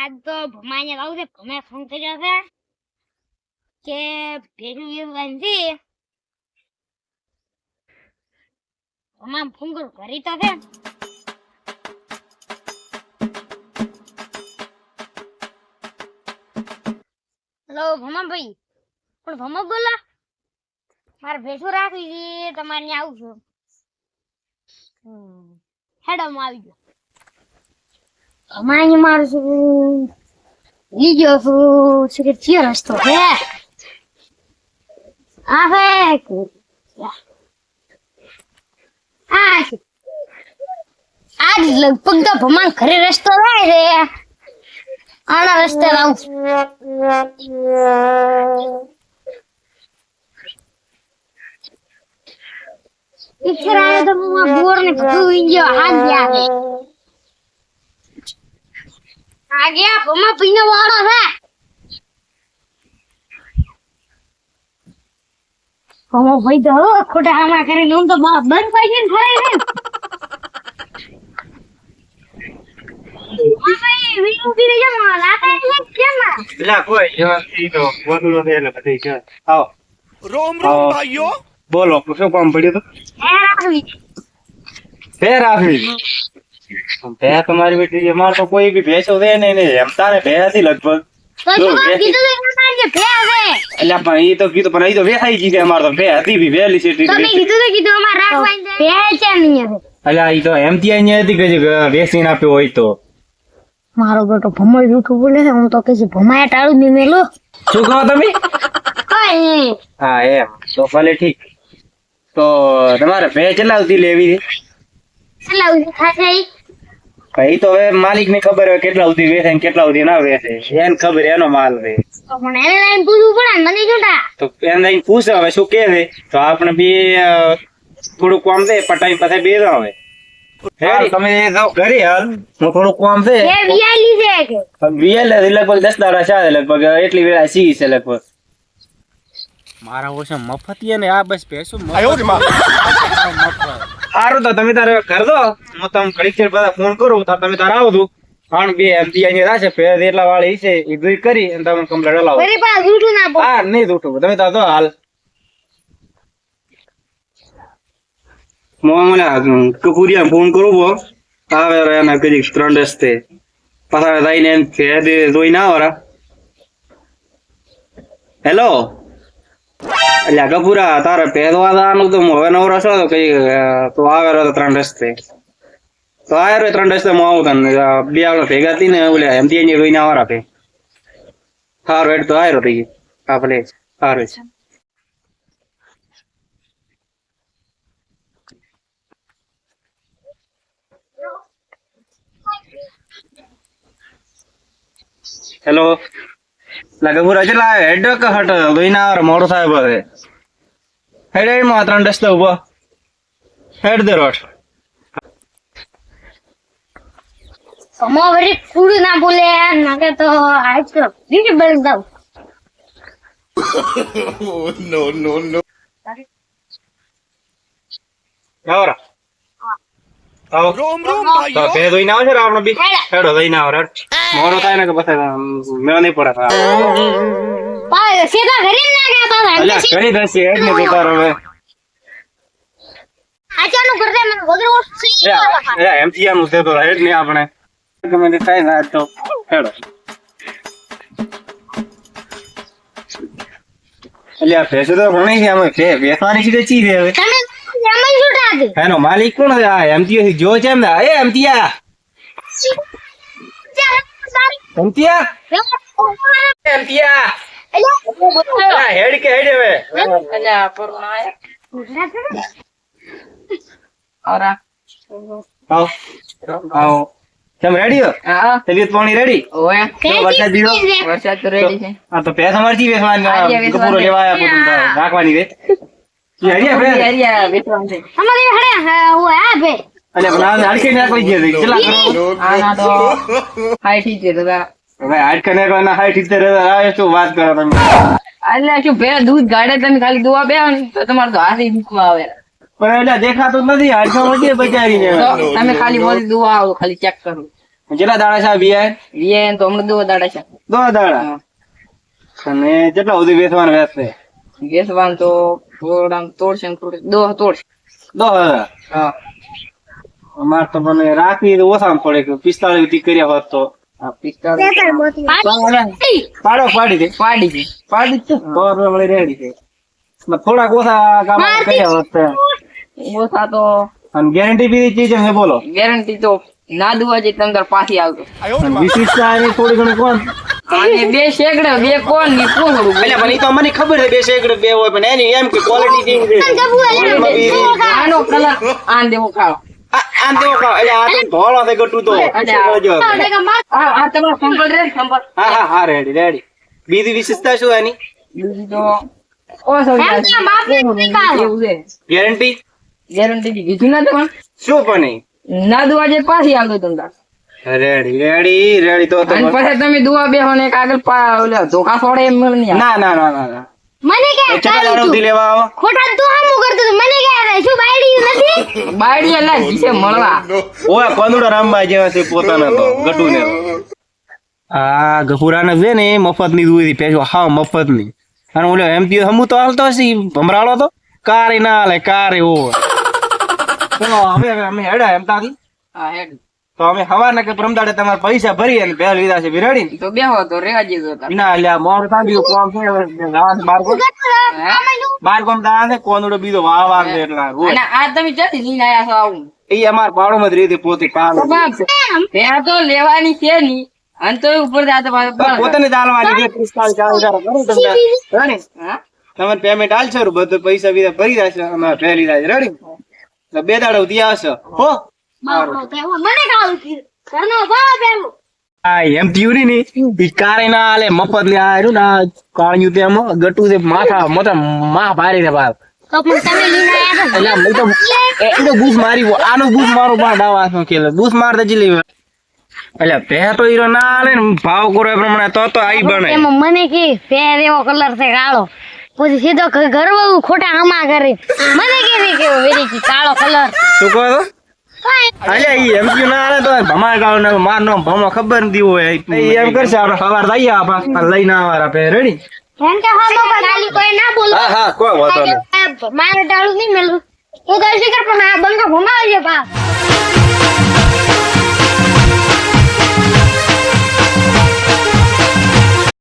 આજ તો ભમાઈને લાવું છે ભમે ફોન કર્યો છે કે ભેગું વેચવાની છે ભમા ફોન કરું ઘરે તો છે હેલો ભમા ભાઈ પણ ભમા બોલા મારે ભેસું રાખવી છે તમારે ત્યાં આવું છું હમ. હેડો આવી ગયો ભમાઈને મારું શું ભૂલી ગયો છું શું કે ચિયો રસ્તો છે આ હે આ છે. આજ લગભગ તો ભમાન ઘરે રસ્તો થાય છે આના રસ્તે લાવું પિક્ચર આવ્યો તો હું આ બોર ને બધું ઈંજો હાથ ગયા આ ગયા ભમા પીનો વાળો છે. ભમા ભાઈ તો ખોટા આમાં કરીને હું તો બંધ થઈ ગઈ કેમ? ના? બોલો શું કામ પડ્યું હતું? ફેર રાખવી. ભે રાખવી ભે તમારી બેટી છે તો કોઈ બી ભેંસો દે ને એમતા ને ભે લગભગ એટલે પણ એ તો કીધું પણ ઈ તો વેસાઈ ગઈ છે અમારે તો ભે હતી બી વહેલી છે તો મેં તો કીધું અમારે રાખવાની છે. ભે છે નહીં હવે. એટલે ઈ તો એમથી અહીંયા હતી કે જે આપ્યો હોય તો. મારો બેટો ભમાઈ જૂઠું બોલે છે હું તો કે ભમાયા ટાળું નહીં મેલો. શું કહો તમે? હા એમ. તો ભલે ઠીક. તો તમારે ભે ચલાવતી લેવી છે? ચલાવતી? એ તો હવે માલિક ને ખબર હોય કેટલા સુધી વેચે ને કેટલા સુધી ના વેચે. એને ખબર એનો માલ રે. તો પણ એને લઈને પૂછવું પડે મને જોતા. તો એને લઈને પૂછે હવે શું કે છે? તો આપણે બે થોડું કામ છે પટાઈ પાસે બે હાલ, તમે ઘરે હાલ. હું થોડું કામ છે. વીએલ લગભગ દસ દાડા છે લગભગ એટલી વેળા સી છે લગભગ. મારા ઓછા મફતી ને આ બસ ભેંસું મફત. સારું તો તમે તારે કર હું તમને ઘડીક ચેર બધા ફોન કરું તો તમે તારે આવો ત્રણ બે એમ અહીંયા રાશે ફેર એટલા વાળી છે એ દૂર કરી અને તમે કમ્પ્લેટ જૂઠું ના બોલ. હા નહીં દૂઠું તમે તાર તો હાલ. મોલા કપૂરિયા ફોન કરું બો આવે રે કદી ત્રણ રસ્તે. પાછા જઈને એમ ફેર જોઈ ના આવરા હેલો એટલે કપૂરા તારે પહેરવા જવાનું તો હવે નવરો છો તો કઈ તો આવે રહ્યો તો ત્રણ રસ્તે તો આવે રહ્યો ત્રણ રસ્તે હું આવું તને બે આપણે ભેગા થી ને ઓલે એમથી અહીંયા જોઈને આવરા પે સારું હેડ તો આવ્યો થઈ હા ભલે સારું છે હેલો લાગે પૂરા કેટલા હેડ કે હટ? જોઈને આવે મોડું થાય બધે હેડ હેડમાં ત્રણ રસ્તે ઊભો. હેડ દે રોડ. ભમો વળી કૂડું ના બોલે નાકે તો આજ તો બીજી બળ દઉં નો નો નો આવરા આવો. રોમ રોમ તો ભાઈઓ. તે આવે છે ને આપણે બી? હેડ. હેડો જોઈને આવો હેડ. મોડો થાય ને કે પછી મેળ નહીં પડે. પાય સીધા ઘરે ના ગયા એમ અલ્યા કરી દેશે હેડ ને તું હવે. આચાનું કરતા મને વગર ઓછું હેડ આપણે. ગમે તે થાય ને તો હેડો. અલ્યા ભેંસો તો ઘણી છે આમાં. ભે બેસવાની છે ચી છે હવે? તમે એમાં એનો માલિક કોણ છે? આ એમથી જો છે એમ ને? એ એમતીયા એમતીયા એમતીયા હેડ કે હેડ હવે? આવો. આવો. કેમ રેડી હો? તબિયત પાણી રેડી વરસાદ દીધો. વરસાદ તો રેડી છે. હા તો લેવા આવ્યા રાખવાની રે દૂધ ગાડે તમે ખાલી દુવા બે તો તમારે તો હાથી દુખવા આવે. પણ એટલે દેખાતું નથી હાડકા વચ્ચે બચારી તમે ખાલી બોલી દુવા આવો ખાલી ચેક કરો. કેટલા દાડા છે આ બિયા તો હમણાં દો દાડા છે. દો દાડા? અને કેટલા સુધી વેચવાનું વેચશે? વેસવાન તો થોડા તોડશે ને થોડું દો તોડશે. દો હા. અમાર તો મને રાખવી તો ઓછામાં પડે કે પિસ્તાળીસ સુધી કર્યા હોત તો. પાડો પાડી. દે. પાડી પાડી છે તો આપણે વળી રેડી છે. થોડાક ઓછા કામ કર્યા હોત ઓછા તો અને ગેરંટી બી ચીજ છે બોલો. ગેરંટી તો ના દુવા જે તમે તાર પાછી આવતો. વિશિષ્ટતા થોડી ઘણી કોણ? અને બે શેકડે બે કોણની પૂછડું એટલે મને તો મને ખબર છે બે સેકડ બે હોય પણ એની એમ કે ક્વોલિટી કેવી છે આનો કલર આન દેવો ખાવ. આ આમ તેવો એટલે આ તો ધોળો છે ગટુ તો. આ- જો. આ આ તમારો સંપલ રે સંપલ હા હા હા રેડી રેડી બીજી વિશેષતા શું એની બીજી તો ગેરંટી ગેરંટી કીધું ના તમારે શું પણ ના દુવાજે પાછી આવતો તમે તાર. રેડી રેડી રેડી તો તો પછી તમે દુવા બેહો ને એક આગળ પા ઓલા ધોકા છોડે એમ નહીં ના ના ના ના ના. મને કે એ કેટલા લેવા આવો? ખોટા તું હમું કરતો હતો. મને કે શું બાયડી નથી? બાયડી એટલે જીસે મળવા. ઓય કોંદડો રામબા જેવા છે પોતાના તો ગટુ ને આ ગફુરાને છે ને મફતની દૂધી પેજો હા મફતની અને ઓલો એમ પીઓ હમુ તો હાલતો હશે ભમરાળો તો? કારે ના હાલે કારે ઓ હવે અમે હેડા એમ હા હેડ. તો અમે હવારના કે પ્રમદાડે તમારા પૈસા ભરી અને પહેલ લીધા છે બિરાડી તો બેહો તો રેવા જેવો ના લે મોર તાંડ્યું કોમ છે? બાર કોમ બાર કોમ દાણા છે? કોંદડો બીજો વાવા છે એટલા રોજ. અને આ તમે જતી લઈને આયા છો આવું? એ અમાર પાડોમાં માં રીતે પોતે કાલ. તો ત્યાં તો લેવાની છે ની અને તો ઉપર જા તો પાછું બળ. પોતાને ચાલવાની છે ચાલીસ હજાર કરું તમને રેડી? તમને પેમેન્ટ આલશે બધું પૈસા બીજા ભરી દેશે અમે પહેલી રેડી? એટલે બે દાડો સુધી આવશે હો? એમ થયું ને? ઈ કારે ના આલે મફત લે આ ના આ તેમ ગટુ છે માથા મોટા માં ભારી છે બાપ તો પણ તમે લઈને આયા એટલે મેં તો એનો બૂસ મારી આનો બૂસ મારો બા નો ખેલ બૂસ માર દેજી લેવા એટલે પે તો ઈરો ના આલે ને ભાવ કરો એ પ્રમાણે તો તો આઈ બને. એમાં મને કે પેર એવો કલર છે કાળો. પછી સીધો ઘ- ખોટા આમાં કરે. મને કે કે વેરી કાળો કલર શું કહો અલ્યા ઈ એમ ક્યું ના તો ભમા ગાળ ને માર નો ભમો ખબર ન દીવો એ એમ કરશે આપણે સવાર દઈએ આપા લઈને આવવાના પે રેડી એમ કે હા બાપા કોઈ ના બોલો. હા હા કોઈ વાંધો નહીં. મારે ટાળું નહીં મેલું. તું તો કર પણ આ બંગા ભમાવજે બા.